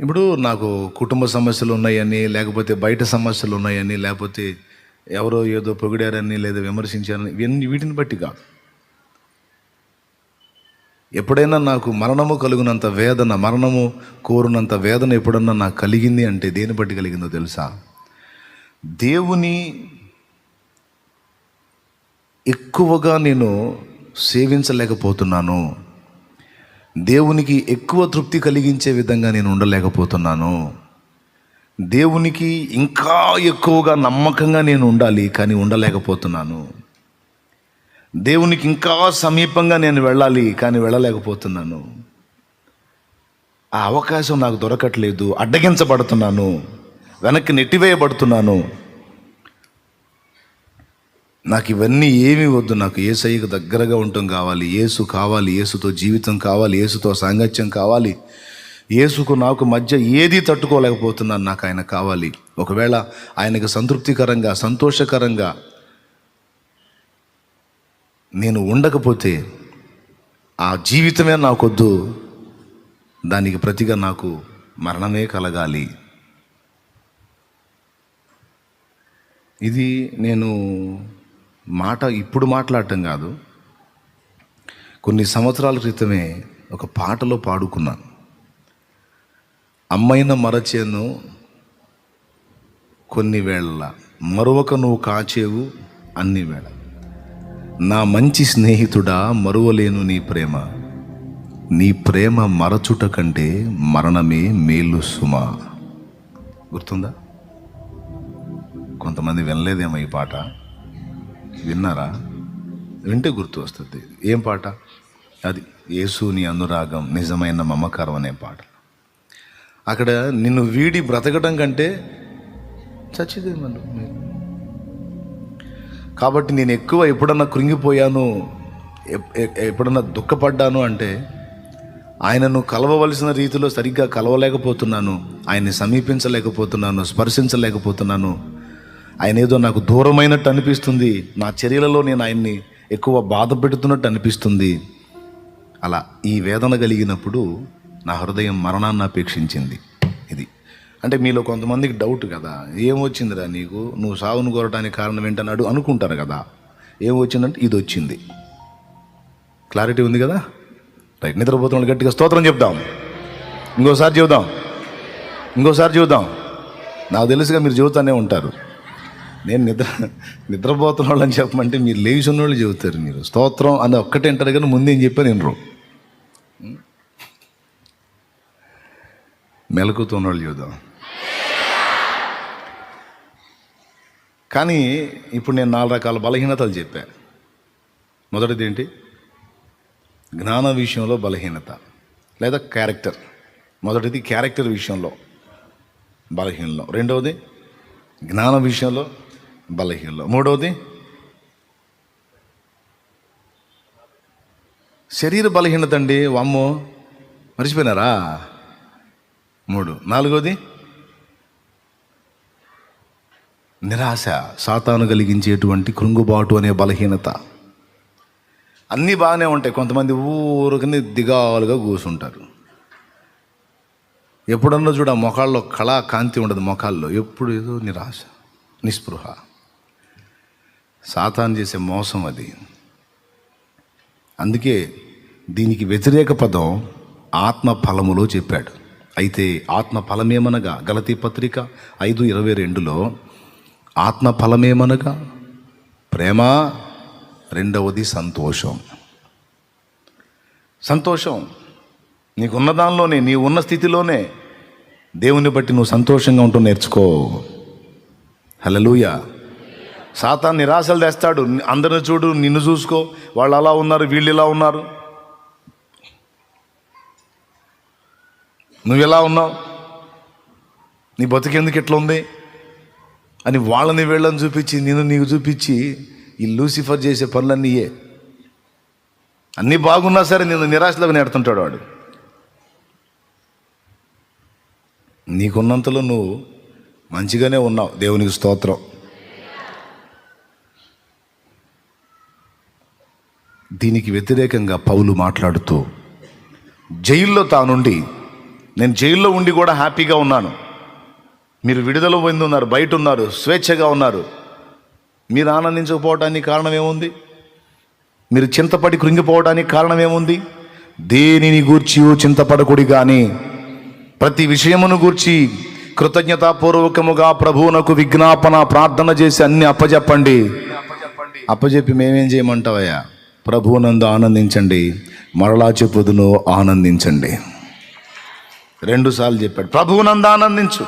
ఇప్పుడు నాకు కుటుంబ సమస్యలు ఉన్నాయని లేకపోతే బయట సమస్యలు ఉన్నాయని లేకపోతే ఎవరో ఏదో పొగిడారని లేదా విమర్శించారని ఇవన్నీ వీటిని బట్టి కాదు. ఎప్పుడైనా నాకు మరణము కలుగునంత వేదన మరణము కోరునంత వేదన ఎప్పుడన్నా నాకు కలిగింది అంటే దేని బట్టి కలిగిందో తెలుసా? దేవుని ఎక్కువగా నేను సేవించలేకపోతున్నాను. దేవునికి ఎక్కువ తృప్తి కలిగించే విధంగా నేను ఉండలేకపోతున్నాను. దేవునికి ఇంకా ఎక్కువగా నమ్మకంగా నేను ఉండాలి కానీ ఉండలేకపోతున్నాను. దేవునికి ఇంకా సమీపంగా నేను వెళ్ళాలి కానీ వెళ్ళలేకపోతున్నాను. ఆ అవకాశం నాకు దొరకట్లేదు. అడ్డగించబడుతున్నాను. వెనక్కి నెట్టివేయబడుతున్నాను. నాకు ఇవన్నీ ఏమీ వద్దు. నాకు ఏసయ్యకు దగ్గరగా ఉండటం కావాలి. ఏసు కావాలి. ఏసుతో జీవితం కావాలి. ఏసుతో సాంగత్యం కావాలి. ఏసుకు నాకు మధ్య ఏది తట్టుకోలేకపోతున్నాను. నాకు ఆయన కావాలి. ఒకవేళ ఆయనకు సంతృప్తికరంగా సంతోషకరంగా నేను ఉండకపోతే ఆ జీవితమే నాకొద్దు. దానికి ప్రతిగా నాకు మరణమే కలగాలి. ఇది నేను మాట ఇప్పుడు మాట్లాడటం కాదు. కొన్ని సంవత్సరాల క్రితమే ఒక పాటలో పాడుకున్నాను. అమ్మైన మరచేను కొన్ని వేళ మరొక నువ్వు కాచేవు అన్ని వేళ. నా మంచి స్నేహితుడా మరువలేను నీ ప్రేమ. నీ ప్రేమ మరచుట కంటే మరణమే మేలు సుమా. గుర్తుందా? కొంతమంది వినలేదేమో ఈ పాట. విన్నారా? వింటే గుర్తు వస్తుంది. ఏం పాట? అది యేసుని అనురాగం నిజమైన మమకారం అనే పాట. అక్కడ నిన్ను వీడి బ్రతకడం కంటే చచ్చిదేమను కాబట్టి నేను ఎక్కువ ఎప్పుడన్నా కృంగిపోయాను ఎప్పుడన్నా దుఃఖపడ్డాను అంటే ఆయనను కలవవలసిన రీతిలో సరిగ్గా కలవలేకపోతున్నాను ఆయన్ని సమీపించలేకపోతున్నాను స్పర్శించలేకపోతున్నాను ఆయన ఏదో నాకు దూరమైనట్టు అనిపిస్తుంది. నా చర్యలలో నేను ఆయన్ని ఎక్కువ బాధ పెడుతున్నట్టు అనిపిస్తుంది. అలా ఈ వేదన కలిగినప్పుడు నా హృదయం మరణాన్ని అపేక్షించింది. ఇది. అంటే మీలో కొంతమందికి డౌట్ కదా. ఏమొచ్చిందిరా నీకు? నువ్వు సాగును కోరటానికి కారణం ఏంటన్నాడు అనుకుంటారు కదా. ఏమొచ్చిందంటే ఇది వచ్చింది. క్లారిటీ ఉంది కదా? రైట్ నిద్రపోతున్నాడు గట్టిగా స్తోత్రం చెప్దాం. ఇంకోసారి చెబుదాం. ఇంకోసారి చెబుదాం. నాకు తెలుసుగా మీరు చెబుతానే ఉంటారు. నేను నిద్ర నిద్రపోతున్న వాళ్ళని చెప్పమంటే మీరు లేచి ఉన్నోళ్ళు చెబుతారు మీరు. స్తోత్రం అని ఒక్కటే అంటారు కానీ ముందేం చెప్పారు వినరు. మెలకుతున్న వాళ్ళు చూద్దాం కానీ ఇప్పుడు నేను నాలుగు రకాల బలహీనతలు చెప్పా. మొదటిది ఏంటి జ్ఞాన విషయంలో బలహీనత లేదా క్యారెక్టర్. మొదటిది క్యారెక్టర్ విషయంలో బలహీనలో. రెండవది జ్ఞాన విషయంలో బలహీనలు. మూడవది శరీర బలహీనత అండి వామ్మో. మర్చిపోయినారా? మూడు. నాలుగోది? నిరాశ. సాతాను కలిగించేటువంటి కృంగుబాటు అనే బలహీనత. అన్నీ బాగానే ఉంటాయి. కొంతమంది ఊరికని దిగాలుగా కూర్చుంటారు ఎప్పుడన్నా చూడ మొఖాల్లో కళా కాంతి ఉండదు. మొఖాల్లో ఎప్పుడు ఏదో నిరాశ నిస్పృహ. సాతాన్ చేసే మోసం అది. అందుకే దీనికి వ్యతిరేక పదం ఆత్మ ఫలములో చెప్పాడు. అయితే ఆత్మ ఫలమేమనగా గలతీ పత్రిక ఐదు ఇరవై రెండులో ఆత్మ ఫలమేమనగా ప్రేమ రెండవది సంతోషం. సంతోషం నీకున్న దానిలోనే నీ ఉన్న స్థితిలోనే దేవుని బట్టి నువ్వు సంతోషంగా ఉంటూ నేర్చుకో. హలలుయా సాతాన్ నిరాశలు తెస్తాడు. అందరిని చూడు నిన్ను చూసుకో. వాళ్ళు అలా ఉన్నారు వీళ్ళు ఇలా ఉన్నారు. నువ్వు ఎలా ఉన్నావు? నీ బతికెందుకు ఎట్లా ఉంది అని వాళ్ళని వీళ్ళని చూపించి నిన్ను నీకు చూపించి ఈ లూసిఫర్ చేసే పనులన్నీయే అన్నీ బాగున్నా సరే నిన్ను నిరాశలోకి నెడుతుంటాడు వాడు. నీకున్నంతలో నువ్వు మంచిగానే ఉన్నావు. దేవునికి స్తోత్రం. దీనికి వ్యతిరేకంగా పౌలు మాట్లాడుతూ జైల్లో తానుండి నేను జైల్లో ఉండి కూడా హ్యాపీగా ఉన్నాను. మీరు విడుదల పొంది ఉన్నారు బయట ఉన్నారు స్వేచ్ఛగా ఉన్నారు. మీరు ఆనందించకపోవడానికి కారణం ఏముంది? మీరు చింతపడి కృంగిపోవడానికి కారణం ఏముంది? దేనిని గూర్చి చింతపడకుడి కానీ ప్రతి విషయమును గూర్చి కృతజ్ఞతాపూర్వకముగా ప్రభువునకు విజ్ఞాపన ప్రార్థన చేసి అన్ని అప్పజెప్పండి. అప్పజెప్పి మేమేం చేయమంటావయ్యా? ప్రభువునందు ఆనందించండి. మరలా చెప్పుదును ఆనందించండి. రెండుసార్లు చెప్పాడు. ప్రభువునందు ఆనందించు.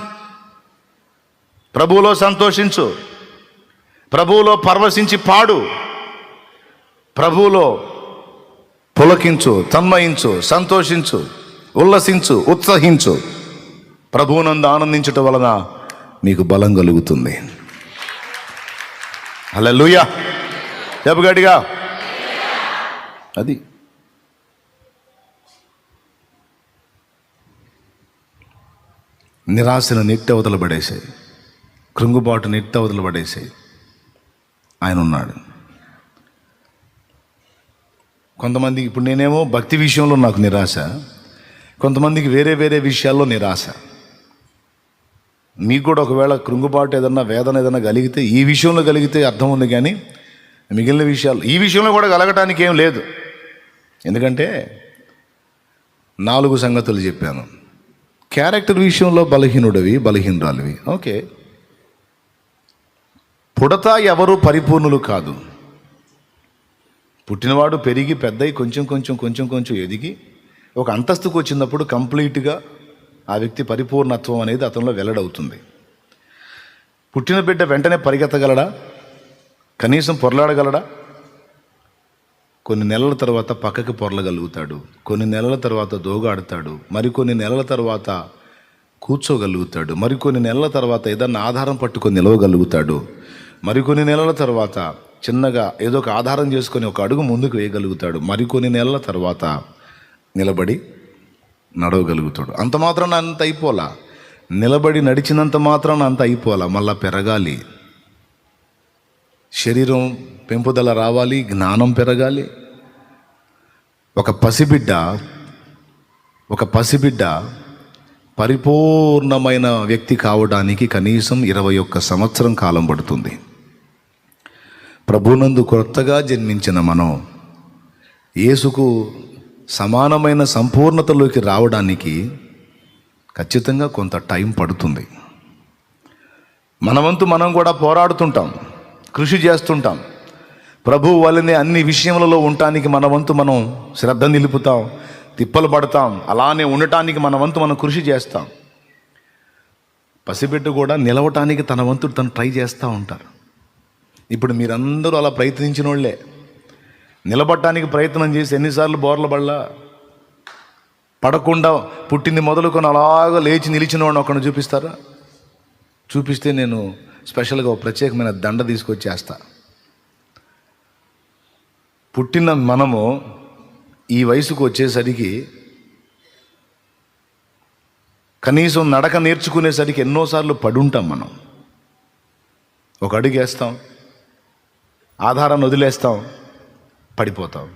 ప్రభువులో సంతోషించు. ప్రభువులో పరవశించి పాడు. ప్రభువులో పులకించు తన్మయించు సంతోషించు ఉల్లసించు ఉత్సహించు. ప్రభువునందు ఆనందించటం వలన మీకు బలం కలుగుతుంది. అలా లూయా చెప్పగడిగా అది. నిరాశను నెట్టి అవతల పడేసాయి కృంగుబాటు నెట్టి అవతల పడేసాయి ఆయన ఉన్నాడు. కొంతమందికి ఇప్పుడు నేనేమో భక్తి విషయంలో నాకు నిరాశ. కొంతమందికి వేరే వేరే విషయాల్లో నిరాశ. మీకు కూడా ఒకవేళ కృంగుబాటు ఏదన్నా వేదన ఏదైనా కలిగితే ఈ విషయంలో కలిగితే అర్థం ఉంది కానీ మిగిలిన విషయాలు. ఈ విషయంలో కూడా కలగటానికి ఏం లేదు. ఎందుకంటే నాలుగు సంగతులు చెప్పాను. క్యారెక్టర్ విషయంలో బలహీనుడవి బలహీనురాలివి. ఓకే. పుడత ఎవరు పరిపూర్ణులు కాదు. పుట్టినవాడు పెరిగి పెద్దయి కొంచెం కొంచెం కొంచెం కొంచెం ఎదిగి ఒక అంతస్తుకు వచ్చినప్పుడు కంప్లీట్గా ఆ వ్యక్తి పరిపూర్ణత్వం అనేది అతనిలో వెల్లడవుతుంది. పుట్టిన బిడ్డ వెంటనే పరిగెత్తగలడా? కనీసం పొరలాడగలడా? కొన్ని నెలల తర్వాత పక్కకి పొరలగలుగుతాడు. కొన్ని నెలల తర్వాత దోగాడతాడు. మరికొన్ని నెలల తర్వాత కూర్చోగలుగుతాడు. మరికొన్ని నెలల తర్వాత ఏదన్నా ఆధారం పట్టుకొని నిలవగలుగుతాడు. మరికొన్ని నెలల తర్వాత చిన్నగా ఏదో ఒక ఆధారం చేసుకొని ఒక అడుగు ముందుకు వేయగలుగుతాడు. మరికొన్ని నెలల తర్వాత నిలబడి నడవగలుగుతాడు. అంత మాత్రం అంత అయిపోలా నిలబడి నడిచినంత మాత్రం అంత అయిపోలా మళ్ళా పెరగాలి. శరీరం పెంపుదల రావాలి జ్ఞానం పెరగాలి. ఒక పసిబిడ్డ ఒక పసిబిడ్డ పరిపూర్ణమైన వ్యక్తి కావడానికి కనీసం ఇరవై ఒక్క సంవత్సరం కాలం పడుతుంది. ప్రభునందు కొత్తగా జన్మించిన మనం యేసుకు సమానమైన సంపూర్ణతలోకి రావడానికి ఖచ్చితంగా కొంత టైం పడుతుంది. మనవంతు మనం కూడా పోరాడుతుంటాం. కృషి చేస్తుంటాం. ప్రభు వల్లనే అన్ని విషయములలో ఉండటానికి మన వంతు మనం శ్రద్ధ నిలుపుతాం తిప్పలు పడతాం అలానే ఉండటానికి మన వంతు మనం కృషి చేస్తాం. పసిబిడ్డ కూడా నిలవటానికి తన వంతు తను ట్రై చేస్తూ ఉంటారు. ఇప్పుడు మీరందరూ అలా ప్రయత్నించిన వాళ్ళే. నిలబడటానికి ప్రయత్నం చేసి ఎన్నిసార్లు బోర్ల పడలా పడకుండా పుట్టింది మొదలుకొని అలాగా లేచి నిలిచిన వాడిని ఒకరిని చూపిస్తారా? చూపిస్తే నేను స్పెషల్గా ఒక ప్రత్యేకమైన దండ తీసుకొచ్చేస్తా. పుట్టిన మనము ఈ వయసుకు వచ్చేసరికి కనీసం నడక నేర్చుకునేసరికి ఎన్నోసార్లు పడుంటాం మనం. ఒక అడుగు వేస్తాం ఆధారాన్ని వదిలేస్తాం పడిపోతాం.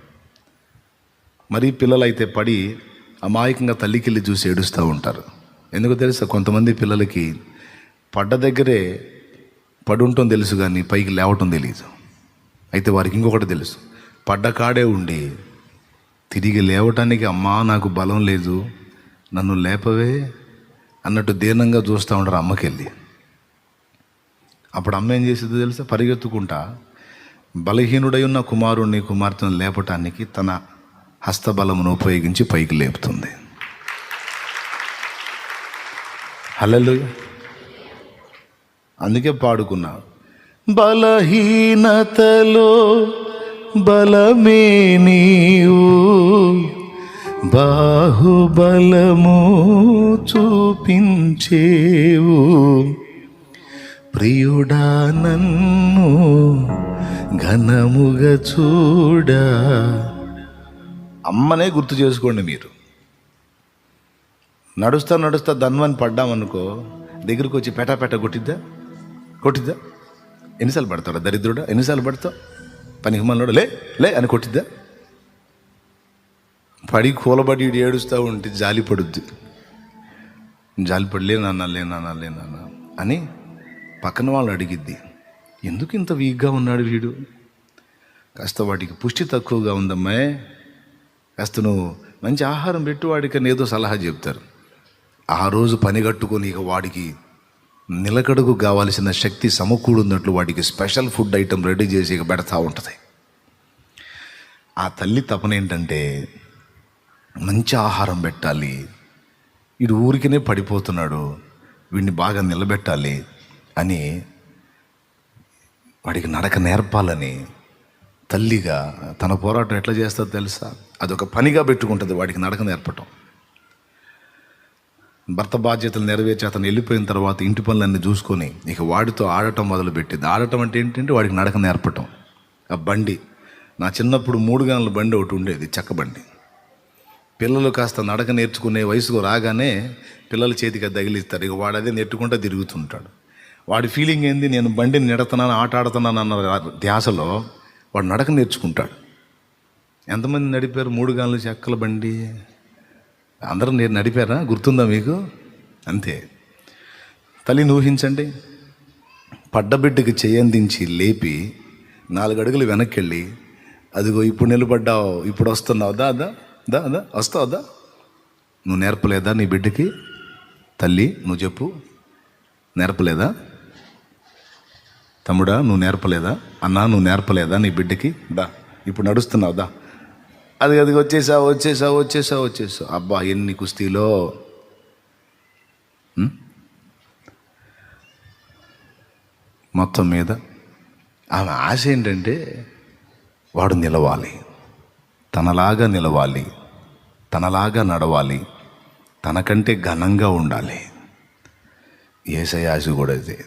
మరీ పిల్లలైతే పడి అమాయకంగా తల్లికెళ్ళి చూసి ఏడుస్తూ ఉంటారు. ఎందుకు తెలుసా? కొంతమంది పిల్లలకి పడ్డ దగ్గరే పడుంటం తెలుసు కానీ పైకి లేవటం తెలియదు అయితే వారికి ఇంకొకటి తెలుసు. పడ్డ కాడే ఉండి తిరిగి లేవటానికి అమ్మా నాకు బలం లేదు నన్ను లేపవే అన్నట్టు దీనంగా చూస్తూ ఉంటారు అమ్మకెళ్ళి. అప్పుడు అమ్మ ఏం చేసేది తెలుసా? పరిగెత్తుకుంటా బలహీనుడై ఉన్న కుమారుణ్ణి కుమార్తెను లేపటానికి తన హస్తబలమును ఉపయోగించి పైకి లేపుతుంది. హల్లెలూయ. అందుకే పాడుకున్నా. బలహీనతలో బలమే నీవు బాహుబలము చూపించేవు. ప్రియుడా నన్ను ఘనముగా చూడా. అమ్మనే గుర్తు చేసుకోండి మీరు. నడుస్తా నడుస్తా ధన్వని పడ్డామనుకో దగ్గరికి వచ్చి పెటా పెట కొట్టిద్దా? కొట్టిద్దా? ఎన్నిసార్లు పడతాడా దరిద్రుడా? ఎన్నిసార్లు పడతావు? పనికి లే లే అని కొట్టిద్దా? పడి కూలబడి ఏడుస్తూ ఉంటే జాలి పడుద్ది. జాలి పడలే నాన్న లే నాన్న లే నాన్న అని పక్కన వాళ్ళు అడిగిద్ది. ఎందుకు ఇంత వీక్గా ఉన్నాడు వీడు? కాస్త వాడికి పుష్టి తక్కువగా ఉందమ్మా. కాస్త నువ్వు మంచి ఆహారం పెట్టు వాడికి ఏదో సలహా చెప్తారు. ఆ రోజు పని కట్టుకొని ఇక వాడికి నిలకడుగు కావాల్సిన శక్తి సమకూడున్నట్లు వాడికి స్పెషల్ ఫుడ్ ఐటెం రెడీ చేసి పెడతా ఉంటుంది. ఆ తల్లి తపన ఏంటంటే మంచి ఆహారం పెట్టాలి. వీడు ఊరికినే పడిపోతున్నాడు. వీడిని బాగా నిలబెట్టాలి అని వాడికి నడక నేర్పాలని తల్లిగా తన పోరాటం ఎట్లా చేస్తుందో తెలుసా? అదొక పనిగా పెట్టుకుంటుంది వాడికి నడక నేర్పటం. భర్త బాధ్యతలు నెరవేర్చి అతను వెళ్ళిపోయిన తర్వాత ఇంటి పనులన్నీ చూసుకొని ఇక వాడితో ఆడటం మొదలుపెట్టింది. ఆడటం అంటే ఏంటంటే వాడికి నడక నేర్పటం. ఆ బండి. నా చిన్నప్పుడు మూడు గంటల బండి ఒకటి ఉండేది చెక్క బండి. పిల్లలు కాస్త నడక నేర్చుకునే వయసుకు రాగానే పిల్లల చేతికి అది తగిలిస్తారు. ఇక వాడు అదే నెట్టుకుంటూ తిరుగుతుంటాడు. వాడి ఫీలింగ్ ఏంది? నేను బండిని నెడుతున్నాను ఆట ఆడుతున్నాను అన్న ధ్యాసలో వాడు నడక నేర్చుకుంటాడు. ఎంతమంది నడిపారు? మూడు గానుల చెక్కల బండి. అందరూ నేను నడిపారా? గుర్తుందా మీకు? అంతే. తల్లిని ఊహించండి పడ్డబిడ్డకి చేయందించి లేపి నాలుగు అడుగులు వెనక్కి వెళ్ళి అదిగో ఇప్పుడు నిలబడ్డావు ఇప్పుడు వస్తున్నావు దా దా దా దా వస్తావు దా. నువ్వు నేర్పలేదా నీ బిడ్డకి? తల్లి నువ్వు చెప్పు. నేర్పలేదా? తమ్ముడా నువ్వు నేర్పలేదా? అన్నా నువ్వు నేర్పలేదా నీ బిడ్డకి? దా ఇప్పుడు నడుస్తున్నావు దా. అది అది వచ్చేసా వచ్చేసా వచ్చేసావు వచ్చేసావు. అబ్బా ఎన్ని కుస్తీలో. మొత్తం మీద ఆమె ఆశ ఏంటంటే వాడు నిలవాలి. తనలాగా నిలవాలి. తనలాగా నడవాలి. తనకంటే ఘనంగా ఉండాలి. ఏసై ఆశ కూడా ఇదే.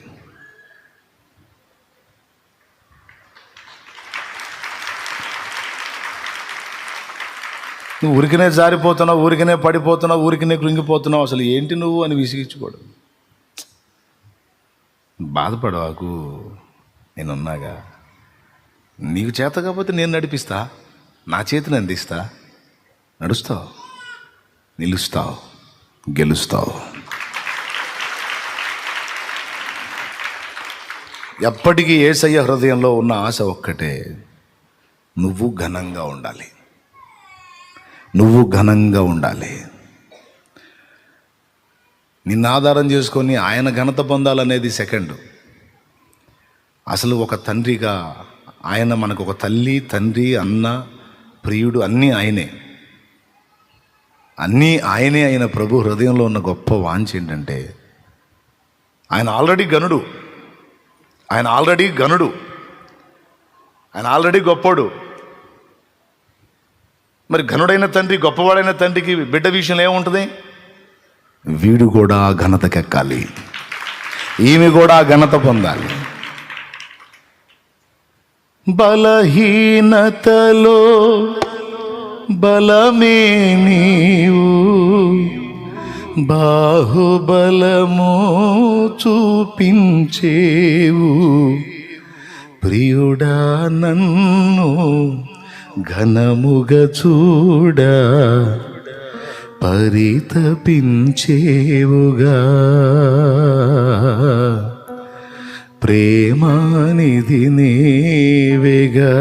నువ్వు ఊరికనే జారిపోతున్నావు ఊరికనే పడిపోతున్నావు ఊరికనే కృంగిపోతున్నావు అసలు ఏంటి నువ్వు అని విసిగించుకోడు బాధపడవాకు నేనున్నాగా. నీకు చేత కాకపోతే నేను నడిపిస్తా నా చేతిని అందిస్తా. నడుస్తావు నిలుస్తావు గెలుస్తావు. ఎప్పటికీ ఏసయ్య హృదయంలో ఉన్న ఆశ ఒక్కటే నువ్వు ఘనంగా ఉండాలి. నువ్వు ఘనంగా ఉండాలి. నిన్ను ఆధారం చేసుకొని ఆయన ఘనత పొందాలనేది సెకండ్. అసలు ఒక తండ్రిగా ఆయన మనకు ఒక తల్లి తండ్రి అన్న ప్రియుడు అన్నీ ఆయనే. అన్నీ ఆయనే అయిన ప్రభు హృదయంలో ఉన్న గొప్ప వాంఛ ఏంటంటే ఆయన ఆల్రెడీ గనుడు ఆయన ఆల్రెడీ గనుడు ఆయన ఆల్రెడీ గొప్పడు. మరి ఘనుడైన తండ్రి గొప్పవాడైన తండ్రికి బిడ్డ విషయంలో ఏముంటుంది? వీడు కూడా ఘనతకెక్కాలి. ఈమె కూడా ఘనత పొందాలి. బలహీనతలో బలమే నీవు. బాహుబలము చూపించేవు. ప్రియుడా నన్ను ఘనముగ చూడ పరితపించేవుగా. ప్రేమానిధి నీవేగా.